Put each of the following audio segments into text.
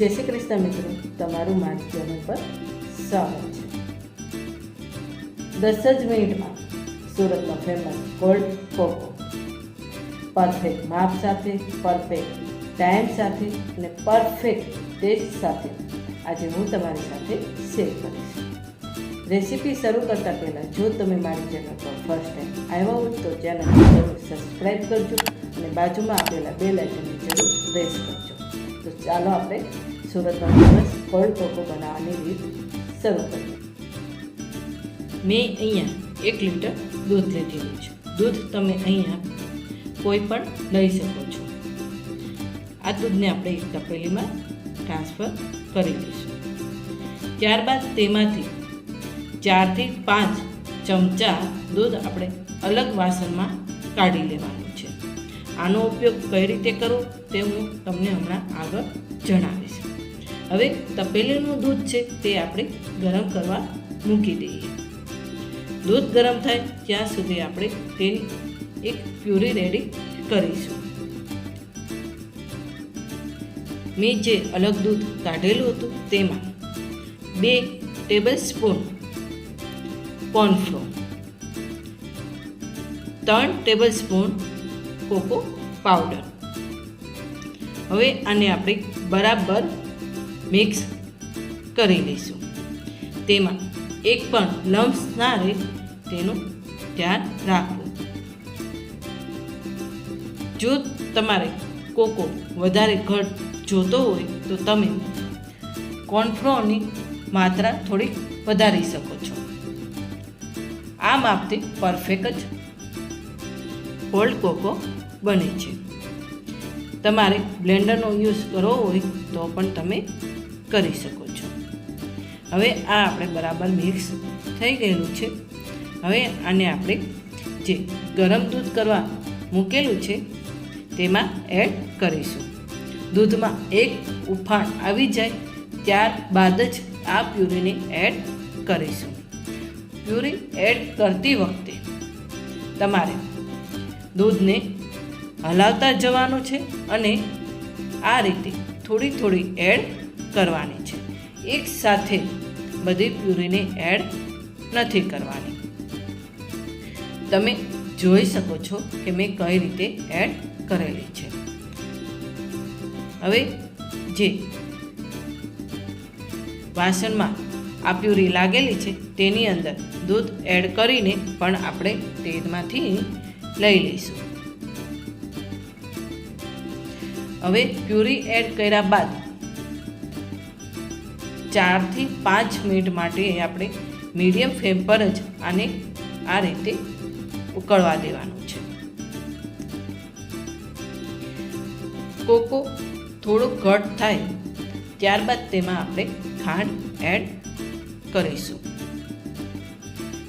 જય શ્રી કૃષ્ણ મિત્રો, તમારું મારી ચેનલ પર સ્વાગત છે. દસ જ મિનિટમાં સુરતનો ફેમસ કોલ્ડ કોકો પરફેક્ટ માપ સાથે પરફેક્ટ ટાઈમ સાથે અને પરફેક્ટ ટેસ્ટ સાથે આજે હું તમારી સાથે શેર કરીશ. રેસીપી શરૂ કરતાં પહેલાં જો તમે મારી ચેનલ પર ફર્સ્ટ ટાઈમ આવ્યા હો તો ચેનલ જરૂર સબસ્ક્રાઈબ કરજો અને બાજુમાં આપેલા બે લાઇકનની જરૂર પ્રેસ કરજો. તો ચાલો આપણે સુરતનો ફેમસ ફળ કોકો બનાવવાની રીત શરૂ કરીએ. મેં અહીંયા એક લીટર દૂધ લીધેલું છે. દૂધ તમે અહીંયા કોઈ પણ લઈ શકો છો. આ દૂધને આપણે એક તપેલીમાં ટ્રાન્સફર કરી લઈશું ત્યારબાદ તેમાંથી ચારથી પાંચ ચમચા દૂધ આપણે અલગ વાસણમાં કાઢી લેવાનું. આનો ઉપયોગ કઈ રીતે કરવો તે હું તમને હમણાં આગળ જણાવીશ. હવે તપેલીનું દૂધ છે તે આપણે ગરમ કરવા મૂકી દઈએ. દૂધ ગરમ થાય ત્યાં સુધી આપણે તેની એક પ્યુરી રેડી કરીશું. મેં જે અલગ દૂધ કાઢેલું હતું તેમાં બે ટેબલ સ્પૂન કોર્નફ્લોર ત્રણ ટેબલ સ્પૂન કોકો પાવડર હવે આને આપણે બરાબર મિક્સ કરી લઈશું. તેમાં એક પણ લમ્સ ના રહે તેનું ધ્યાન રાખવું. જો તમારે કોકો વધારે ઘટ જોતો હોય તો તમે કોર્નફ્લોરની માત્રા થોડી વધારી શકો છો. આ માપથી પરફેક્ટ જ કોલ્ડ કોકો બને છે. તમારે બ્લેન્ડરનો યુઝ કરવો હોય તો પણ તમે કરી શકો છો. હવે આ આપણે બરાબર મિક્સ થઈ ગયેલું છે. હવે આને આપણે જે ગરમ દૂધ કરવા મૂકેલું છે, તેમાં એડ કરીશું. દૂધમાં એક ઉફાણ આવી જાય ત્યારબાદ જ આ પ્યુરીને એડ કરીશું. પ્યુરી એડ કરતી વખતે તમારે દૂધને હલાવતા જવાનું છે અને આ રીતે થોડી થોડી એડ કરવાની છે. એક સાથે બધી પ્યુરીને એડ નથી કરવાની. તમે જોઈ શકો છો કે મેં કઈ રીતે એડ કરેલી છે. હવે જે વાસણમાં આ પ્યુરી લાગેલી છે તેની અંદર દૂધ એડ કરીને પણ આપણે તેમાંથી લઈ લઈશું. હવે પ્યુરી એડ કર્યા બાદ ચારથી પાંચ મિનિટ માટે આપણે મીડિયમ ફ્લેમ પર જ આને આ રીતે ઉકળવા દેવાનું છે. કોકો થોડો ઘટ થાય ત્યારબાદ તેમાં આપણે ખાંડ એડ કરીશું.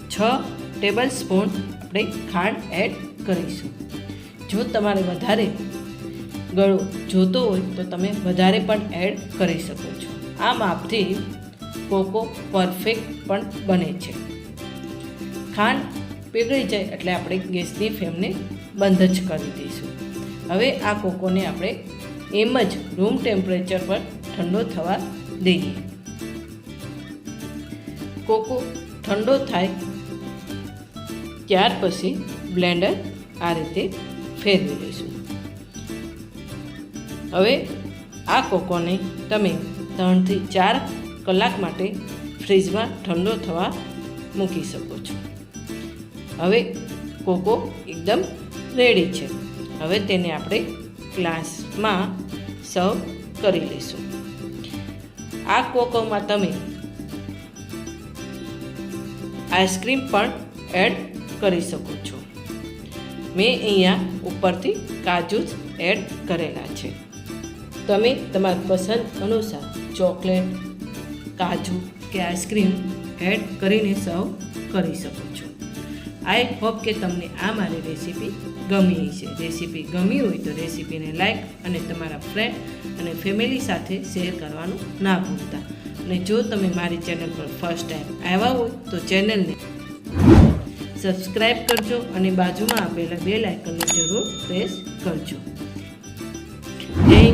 છ ટેબલ સ્પૂન આપણે ખાંડ એડ કરીશું. જો તમારે વધારે ગળો જોતો હોય તો તમે વધારે પણ એડ કરી શકો છો. આ માપથી કોકો પરફેક્ટ પણ બને છે. ખાંડ પીગળી જાય એટલે આપણે ગેસની ફ્લેમને બંધ જ કરી દઈશું. હવે આ કોકોને આપણે એમ જ રૂમ ટેમ્પરેચર પર ઠંડો થવા દઈએ. કોકો ઠંડો થાય ત્યાર પછી બ્લેન્ડર આ રીતે ફેરવી લઈશું. હવે આ કોકોને તમે ત્રણથી ચાર કલાક માટે ફ્રીજમાં ઠંડો થવા મૂકી શકો છો. હવે કોકો એકદમ રેડી છે. હવે તેને આપણે ગ્લાસમાં સર્વ કરી લઈશું. આ કોકોમાં તમે આઈસ્ક્રીમ પણ એડ કરી શકો છો. મેં અહીંયા ઉપરથી કાજુ જ એડ કરેલા છે. તમે તમારી પસંદ અનુસાર ચોકલેટ, કાજુ કે આઈસ્ક્રીમ એડ કરીને સર્વ કરી શકો છો. આઈ હોપ કે તમને આ મારી રેસીપી ગમી છે રેસીપી ગમી હોય તો રેસીપીને લાઈક અને તમારા ફ્રેન્ડ અને ફેમિલી સાથે શેર કરવાનું ના ભૂલતા. અને જો તમે મારી ચેનલ પર ફર્સ્ટ ટાઈમ આવ્યા હોય તો ચેનલને સબસ્ક્રાઈબ કરજો અને બાજુમાં આપેલા બે લાઇકનને જરૂર પ્રેસ કરજો.